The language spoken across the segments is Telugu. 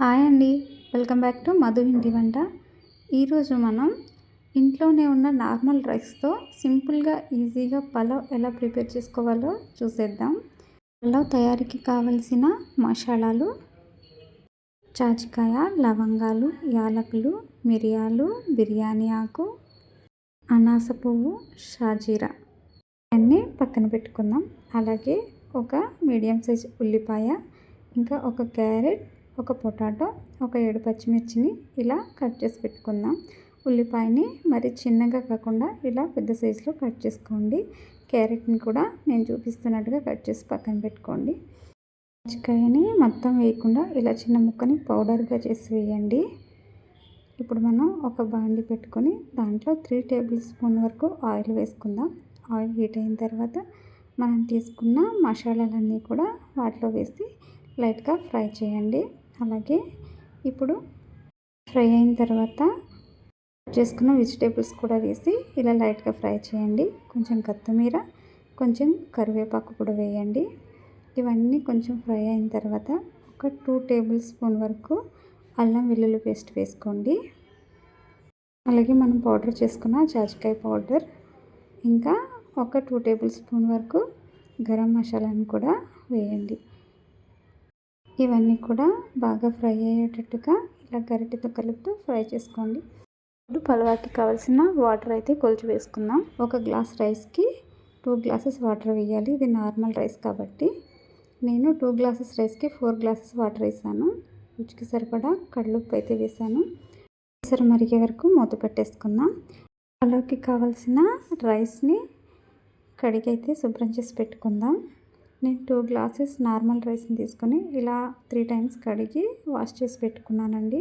హాయ్ అండి. వెల్కమ్ బ్యాక్ టు మధు ఇంటి వంట. ఈరోజు మనం ఇంట్లోనే ఉన్న నార్మల్ రైస్తో సింపుల్గా ఈజీగా పలావ్ ఎలా ప్రిపేర్ చేసుకోవాలో చూసేద్దాం. పలావ్ తయారీకి కావలసిన మసాలాలు చాచికాయ లవంగాలు యాలకులు మిరియాలు బిర్యానీ ఆకు అనాస పువ్వు షాజీరా అన్నీ పక్కన పెట్టుకుందాం. అలాగే ఒక మీడియం సైజ్ ఉల్లిపాయ ఇంకా ఒక క్యారెట్ ఒక పొటాటో ఒక ఏడు పచ్చిమిర్చిని ఇలా కట్ చేసి పెట్టుకుందాం. ఉల్లిపాయని మరి చిన్నగా కాకుండా ఇలా పెద్ద సైజులో కట్ చేసుకోండి. క్యారెట్ని కూడా నేను చూపిస్తున్నట్టుగా కట్ చేసి పక్కన పెట్టుకోండి. పచ్చికాయని మొత్తం వేయకుండా ఇలా చిన్న ముక్కని పౌడర్గా చేసి వేయండి. ఇప్పుడు మనం ఒక బాండి పెట్టుకొని దాంట్లో త్రీ టేబుల్ స్పూన్ వరకు ఆయిల్ వేసుకుందాం. ఆయిల్ హీట్ అయిన తర్వాత మనం తీసుకున్న మసాలాలన్నీ కూడా వాటిలో వేసి లైట్గా ఫ్రై చేయండి. అలాగే ఇప్పుడు ఫ్రై అయిన తర్వాత చేసుకున్న వెజిటేబుల్స్ కూడా వేసి ఇలా లైట్గా ఫ్రై చేయండి. కొంచెం కొత్తిమీర కొంచెం కరివేపాకు కూడా వేయండి. ఇవన్నీ కొంచెం ఫ్రై అయిన తర్వాత ఒక టూ టేబుల్ స్పూన్ వరకు అల్లం వెల్లుల్లి పేస్ట్ వేసుకోండి. అలాగే మనం పౌడర్ చేసుకున్న జాజికాయ పౌడర్ ఇంకా ఒక టూ టేబుల్ స్పూన్ వరకు గరం మసాలాను కూడా వేయండి. ఇవన్నీ కూడా బాగా ఫ్రై అయ్యేటట్టుగా ఇలా గరిటెతో కలుపుతూ ఫ్రై చేసుకోండి. ఇప్పుడు పలవాకి కావాల్సిన వాటర్ అయితే కొలిచి వేసుకుందాం. ఒక గ్లాస్ రైస్కి టూ గ్లాసెస్ వాటర్ వేయాలి. ఇది నార్మల్ రైస్ కాబట్టి. నేను టూ గ్లాసెస్ రైస్కి ఫోర్ గ్లాసెస్ వాటర్ వేసాను. రుచికి సరిపడా కళ్ళుప్పు అయితే వేసాను. సరే మరిగే వరకు మూత పెట్టేసుకుందాం. పలావ్కి కావాల్సిన రైస్ని కడిగైతే శుభ్రం చేసి పెట్టుకుందాం. నేను టూ గ్లాసెస్ నార్మల్ రైస్ని తీసుకొని ఇలా త్రీ టైమ్స్ కడిగి వాష్ చేసి పెట్టుకున్నానండి.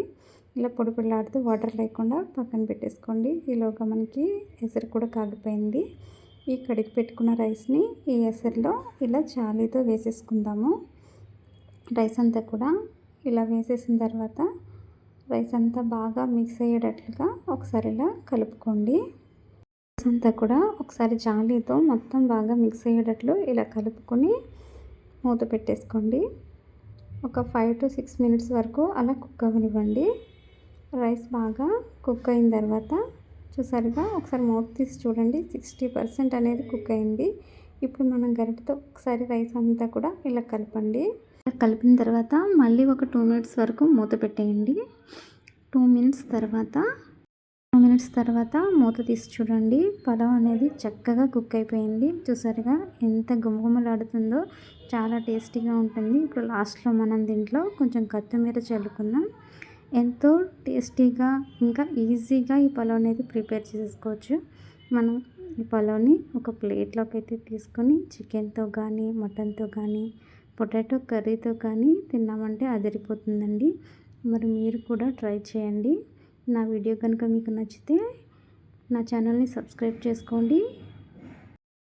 ఇలా పొడి పొడిలాడుతూ వాటర్ లేకుండా పక్కన పెట్టేసుకోండి. ఈలోగా మనకి ఎసరు కూడా కాగిపోయింది. ఈ కడిగి పెట్టుకున్న రైస్ని ఈ ఎసరులో ఇలా చాలీతో వేసేసుకుందాము. రైస్ అంతా కూడా ఇలా వేసేసిన తర్వాత రైస్ అంతా బాగా మిక్స్ అయ్యేటట్లుగా ఒకసారి ఇలా కలుపుకోండి. అంతా కూడా ఒకసారి జాలీతో మొత్తం బాగా మిక్స్ అయ్యేటట్లు ఇలా కలుపుకొని మూత పెట్టేసుకోండి. ఒక ఫైవ్ టు సిక్స్ మినిట్స్ వరకు అలా కుక్ అవ్వనివ్వండి రైస్ బాగా కుక్ అయిన తర్వాత చూసారుగా ఒకసారి మూత తీసి చూడండి. సిక్స్టీ పర్సెంట్ అనేది కుక్ అయింది. ఇప్పుడు మనం గరిటతో ఒకసారి రైస్ అంతా కూడా ఇలా కలపండి. కలిపిన తర్వాత మళ్ళీ ఒక టూ మినిట్స్ వరకు మూత పెట్టేయండి. టూ మినిట్స్ తర్వాత మినిట్స్ తర్వాత మూత తీసి చూడండి. పలావ్ అనేది చక్కగా కుక్ అయిపోయింది. చూసారుగా ఎంత గుమగుమలాడుతుందో చాలా టేస్టీగా ఉంటుంది. ఇప్పుడు లాస్ట్లో మనం దీంట్లో కొంచెం కొత్తిమీర చల్లుకుందాం. ఎంతో టేస్టీగా ఇంకా ఈజీగా ఈ పలావ్ అనేది ప్రిపేర్ చేసుకోవచ్చు. మనం ఈ పలావ్ని ఒక ప్లేట్లోకి అయితే తీసుకొని చికెన్తో కానీ మటన్తో కానీ పొటాటో కర్రీతో కానీ తిన్నామంటే అదిరిపోతుందండి. మరి మీరు కూడా ట్రై చేయండి. నా వీడియో కనుక మీకు నచ్చితే నా ఛానల్ని సబ్స్క్రైబ్ చేసుకోండి.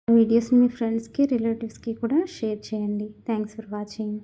వీడియోస్ని మీ ఫ్రెండ్స్కి రిలేటివ్స్కి కూడా షేర్ చేయండి. Thanks for watching.